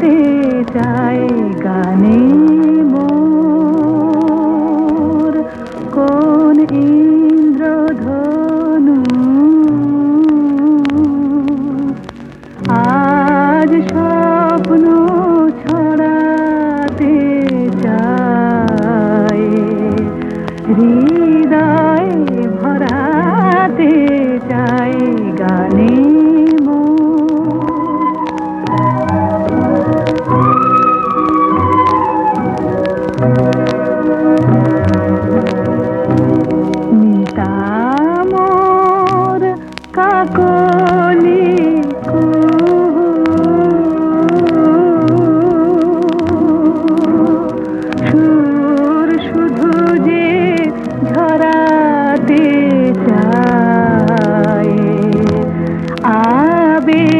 বলতে চাই গানে মোর কোন ইন্দ্রধনু? আজ স্বপ্ন ছড়াতে চাই হৃদয় be